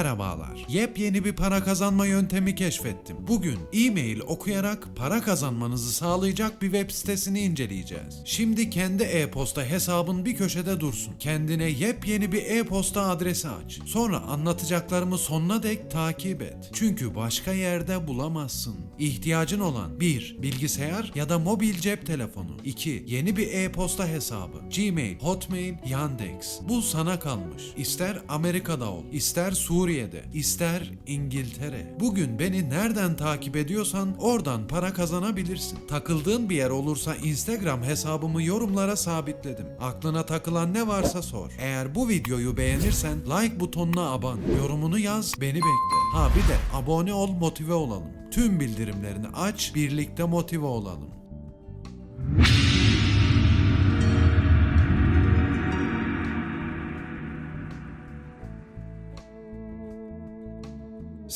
Merhabalar. Yepyeni bir para kazanma yöntemi keşfettim. Bugün e-mail okuyarak para kazanmanızı sağlayacak bir web sitesini inceleyeceğiz. Şimdi kendi e-posta hesabın bir köşede dursun. Kendine yepyeni bir e-posta adresi aç. Sonra anlatacaklarımı sonuna dek takip et. Çünkü başka yerde bulamazsın. İhtiyacın olan 1. Bilgisayar ya da mobil cep telefonu. 2. Yeni bir e-posta hesabı. Gmail, Hotmail, Yandex. Bu sana kalmış. İster Amerika'da ol, ister Suriye'de, ister İngiltere. Bugün beni nereden takip ediyorsan oradan para kazanabilirsin. Takıldığın bir yer olursa Instagram hesabımı yorumlara sabitledim. Aklına takılan ne varsa sor. Eğer bu videoyu beğenirsen like butonuna aban, yorumunu yaz, beni bekle. Ha bir de abone ol, motive olalım. Tüm bildirimlerini aç, birlikte motive olalım.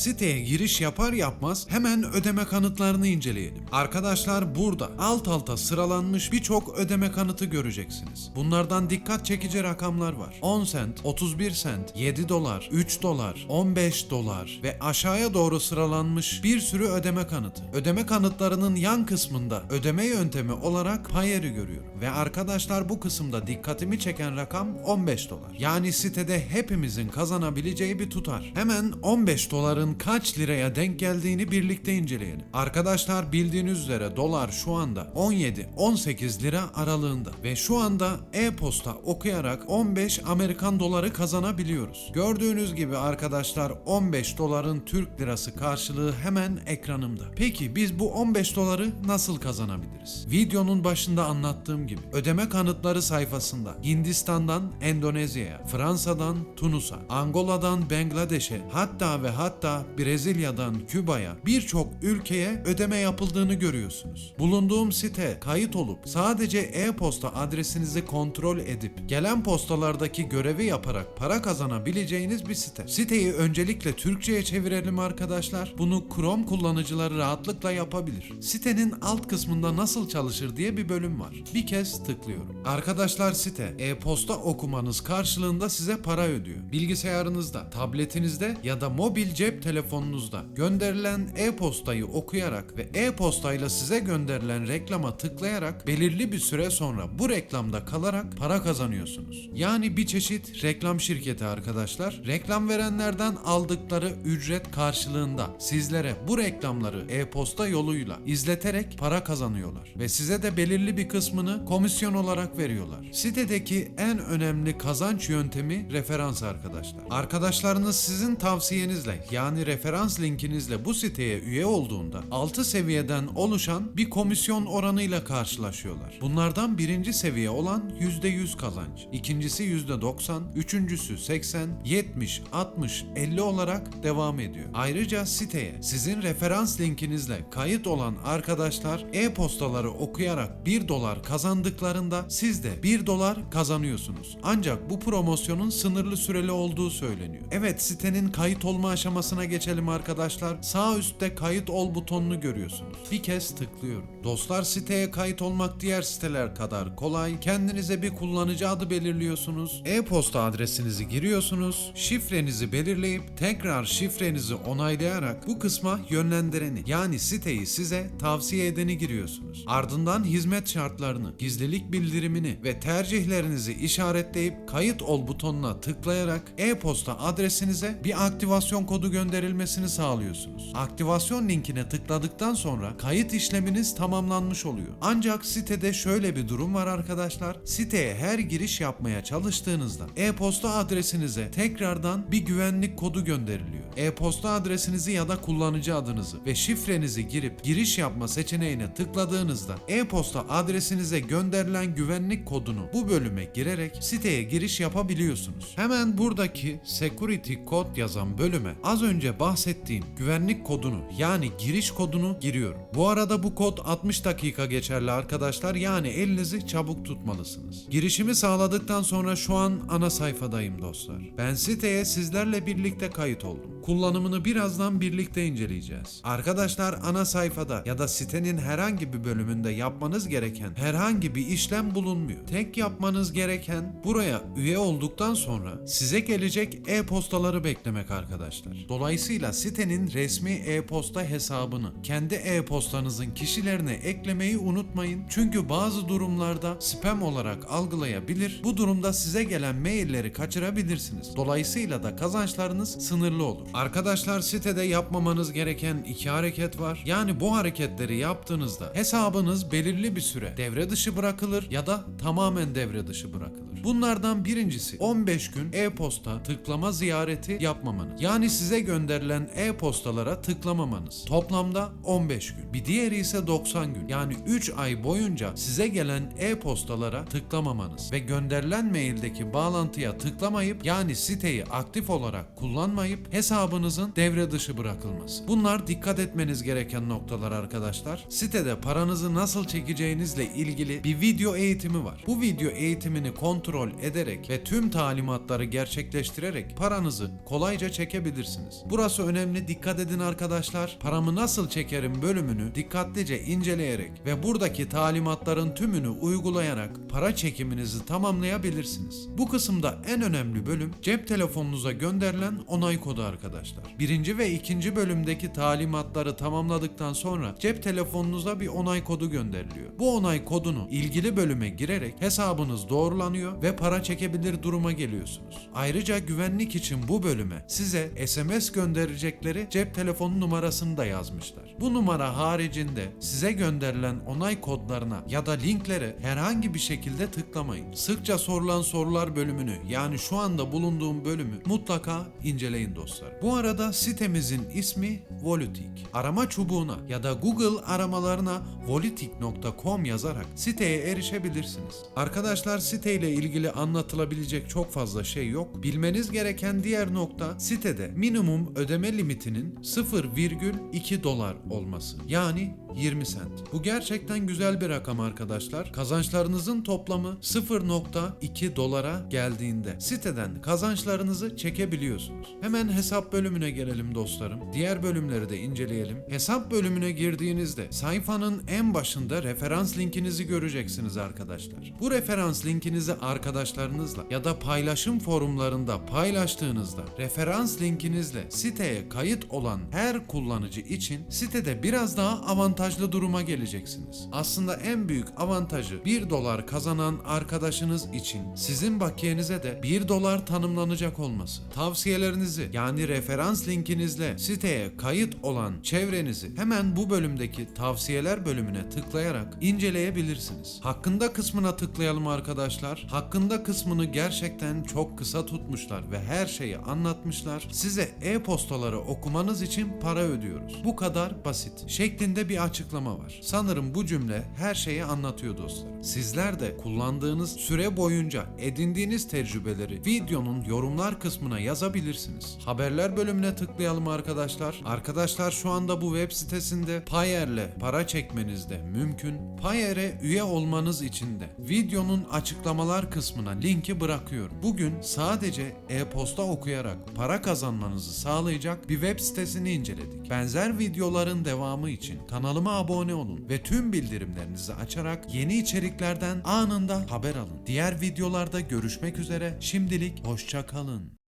Siteye giriş yapar yapmaz hemen ödeme kanıtlarını inceleyelim. Arkadaşlar burada alt alta sıralanmış birçok ödeme kanıtı göreceksiniz. Bunlardan dikkat çekici rakamlar var. 10 sent, 31 sent, 7 dolar, 3 dolar, 15 dolar ve aşağıya doğru sıralanmış bir sürü ödeme kanıtı. Ödeme kanıtlarının yan kısmında ödeme yöntemi olarak Payer'i görüyorum. Ve arkadaşlar bu kısımda dikkatimi çeken rakam 15 dolar. Yani sitede hepimizin kazanabileceği bir tutar. Hemen 15 doların kaç liraya denk geldiğini birlikte inceleyelim. Arkadaşlar bildiğiniz üzere dolar şu anda 17-18 lira aralığında ve şu anda e-posta okuyarak 15 Amerikan doları kazanabiliyoruz. Gördüğünüz gibi arkadaşlar 15 doların Türk lirası karşılığı hemen ekranımda. Peki biz bu 15 doları nasıl kazanabiliriz? Videonun başında anlattığım gibi ödeme kanıtları sayfasında Hindistan'dan Endonezya'ya, Fransa'dan Tunus'a, Angola'dan Bangladeş'e hatta ve hatta Brezilya'dan Küba'ya birçok ülkeye ödeme yapıldığını görüyorsunuz. Bulunduğum site kayıt olup sadece e-posta adresinizi kontrol edip gelen postalardaki görevi yaparak para kazanabileceğiniz bir site. Siteyi öncelikle Türkçe'ye çevirelim arkadaşlar. Bunu Chrome kullanıcıları rahatlıkla yapabilir. Sitenin alt kısmında nasıl çalışır diye bir bölüm var. Bir kez tıklıyorum. Arkadaşlar site e-posta okumanız karşılığında size para ödüyor. Bilgisayarınızda, tabletinizde ya da mobil cep telefonunuzda gönderilen e-postayı okuyarak ve e-postayla size gönderilen reklama tıklayarak belirli bir süre sonra bu reklamda kalarak para kazanıyorsunuz. Yani bir çeşit reklam şirketi arkadaşlar. Reklam verenlerden aldıkları ücret karşılığında sizlere bu reklamları e-posta yoluyla izleterek para kazanıyorlar ve size de belirli bir kısmını komisyon olarak veriyorlar. Sitedeki en önemli kazanç yöntemi referans arkadaşlar. Arkadaşlarınız sizin tavsiyenizle yani referans linkinizle bu siteye üye olduğunda 6 seviyeden oluşan bir komisyon oranıyla karşılaşıyorlar. Bunlardan birinci seviye olan %100 kazanç, ikincisi %90, üçüncüsü 80, 70, 60, 50 olarak devam ediyor. Ayrıca siteye sizin referans linkinizle kayıt olan arkadaşlar e-postaları okuyarak 1 dolar kazandıklarında siz de 1 dolar kazanıyorsunuz. Ancak bu promosyonun sınırlı süreli olduğu söyleniyor. Evet sitenin kayıt olma aşamasına geçelim arkadaşlar. Sağ üstte kayıt ol butonunu görüyorsunuz. Bir kez tıklıyorum. Dostlar siteye kayıt olmak diğer siteler kadar kolay. Kendinize bir kullanıcı adı belirliyorsunuz. E-posta adresinizi giriyorsunuz. Şifrenizi belirleyip tekrar şifrenizi onaylayarak bu kısma yönlendireni yani siteyi size tavsiye edeni giriyorsunuz. Ardından hizmet şartlarını, gizlilik bildirimini ve tercihlerinizi işaretleyip kayıt ol butonuna tıklayarak e-posta adresinize bir aktivasyon kodu gönderilmesini sağlıyorsunuz. Aktivasyon linkine tıkladıktan sonra kayıt işleminiz tamamlanmış oluyor. Ancak sitede şöyle bir durum var arkadaşlar. Siteye her giriş yapmaya çalıştığınızda e-posta adresinize tekrardan bir güvenlik kodu gönderiliyor. E-posta adresinizi ya da kullanıcı adınızı ve şifrenizi girip giriş yapma seçeneğine tıkladığınızda e-posta adresinize gönderilen güvenlik kodunu bu bölüme girerek siteye giriş yapabiliyorsunuz. Hemen buradaki security kod yazan bölüme az önce bahsettiğim güvenlik kodunu yani giriş kodunu giriyorum. Bu arada bu kod 60 dakika geçerli arkadaşlar yani elinizi çabuk tutmalısınız. Girişimi sağladıktan sonra şu an ana sayfadayım dostlar. Ben siteye sizlerle birlikte kayıt oldum. Kullanımını birazdan birlikte inceleyeceğiz. Arkadaşlar ana sayfada ya da sitenin herhangi bir bölümünde yapmanız gereken herhangi bir işlem bulunmuyor. Tek yapmanız gereken buraya üye olduktan sonra size gelecek e-postaları beklemek arkadaşlar. Dolayısıyla sitenin resmi e-posta hesabını kendi e-postanızın kişilerine eklemeyi unutmayın. Çünkü bazı durumlarda spam olarak algılayabilir. Bu durumda size gelen mailleri kaçırabilirsiniz. Dolayısıyla da kazançlarınız sınırlı olur. Arkadaşlar sitede yapmamanız gereken iki hareket var. Yani bu hareketleri yaptığınızda hesabınız belirli bir süre devre dışı bırakılır ya da tamamen devre dışı bırakılır. Bunlardan birincisi 15 gün e-posta tıklama ziyareti yapmamanız. Yani size gönderilen e-postalara tıklamamanız. Toplamda 15 gün. Bir diğeri ise 90 gün. Yani 3 ay boyunca size gelen e-postalara tıklamamanız ve gönderilen maildeki bağlantıya tıklamayıp yani siteyi aktif olarak kullanmayıp hesabınızın devre dışı bırakılması. Bunlar dikkat etmeniz gereken noktalar arkadaşlar. Sitede paranızı nasıl çekeceğinizle ilgili bir video eğitimi var. Bu video eğitimini kontrol ederek ve tüm talimatları gerçekleştirerek paranızı kolayca çekebilirsiniz. Burası önemli dikkat edin arkadaşlar. Paramı nasıl çekerim bölümünü dikkatlice inceleyerek ve buradaki talimatların tümünü uygulayarak para çekiminizi tamamlayabilirsiniz. Bu kısımda en önemli bölüm cep telefonunuza gönderilen onay kodu arkadaşlar. Birinci ve ikinci bölümdeki talimatları tamamladıktan sonra cep telefonunuza bir onay kodu gönderiliyor. Bu onay kodunu ilgili bölüme girerek hesabınız doğrulanıyor ve para çekebilir duruma geliyorsunuz. Ayrıca güvenlik için bu bölüme size SMS gönderecekleri cep telefonu numarasını da yazmışlar. Bu numara haricinde size gönderilen onay kodlarına ya da linklere herhangi bir şekilde tıklamayın. Sıkça sorulan sorular bölümünü yani şu anda bulunduğum bölümü mutlaka inceleyin dostlar. Bu arada sitemizin ismi Volutik. Arama çubuğuna ya da Google aramalarına volutik.com yazarak siteye erişebilirsiniz. Arkadaşlar siteyle ilgili anlatılabilecek çok fazla şey yok. Bilmeniz gereken diğer nokta sitede minimum ödeme limitinin 0,2 dolar olması. Yani 20 sent. Bu gerçekten güzel bir rakam arkadaşlar. Kazançlarınızın toplamı 0.2 dolara geldiğinde siteden kazançlarınızı çekebiliyorsunuz. Hemen hesap bölümüne gelelim dostlarım. Diğer bölümleri de inceleyelim. Hesap bölümüne girdiğinizde sayfanın en başında referans linkinizi göreceksiniz arkadaşlar. Bu referans linkinizi arkadaşlarınızla ya da paylaşım forumlarında paylaştığınızda referans linkinizle siteye kayıt olan her kullanıcı için sitede biraz daha avantajlı duruma geleceksiniz. Aslında en büyük avantajı 1 dolar kazanan arkadaşınız için sizin bakiyenize de 1 dolar tanımlanacak olması. Tavsiyelerinizi yani referans linkinizle siteye kayıt olan çevrenizi hemen bu bölümdeki tavsiyeler bölümüne tıklayarak inceleyebilirsiniz. Hakkında kısmına tıklayalım arkadaşlar. Hakkında kısmını gerçekten çok kısa tutmuşlar ve her şeyi anlatmışlar. Size e-postaları okumanız için para ödüyoruz. Bu kadar basit. Şeklinde bir açıklama var. Sanırım bu cümle her şeyi anlatıyor dostlar. Sizler de kullandığınız süre boyunca edindiğiniz tecrübeleri videonun yorumlar kısmına yazabilirsiniz. Haberler bölümüne tıklayalım arkadaşlar. Arkadaşlar şu anda bu web sitesinde Payer'le para çekmeniz de mümkün. Payer'e üye olmanız için de videonun açıklamalar kısmına linki bırakıyorum. Bugün sadece e-posta okuyarak para kazanmanızı sağlayacak bir web sitesini inceledik. Benzer videoların devamı için kanalıma abone olun ve tüm bildirimlerinizi açarak yeni içeriklerden anında haber alın. Diğer videolarda görüşmek üzere. Şimdilik hoşça kalın.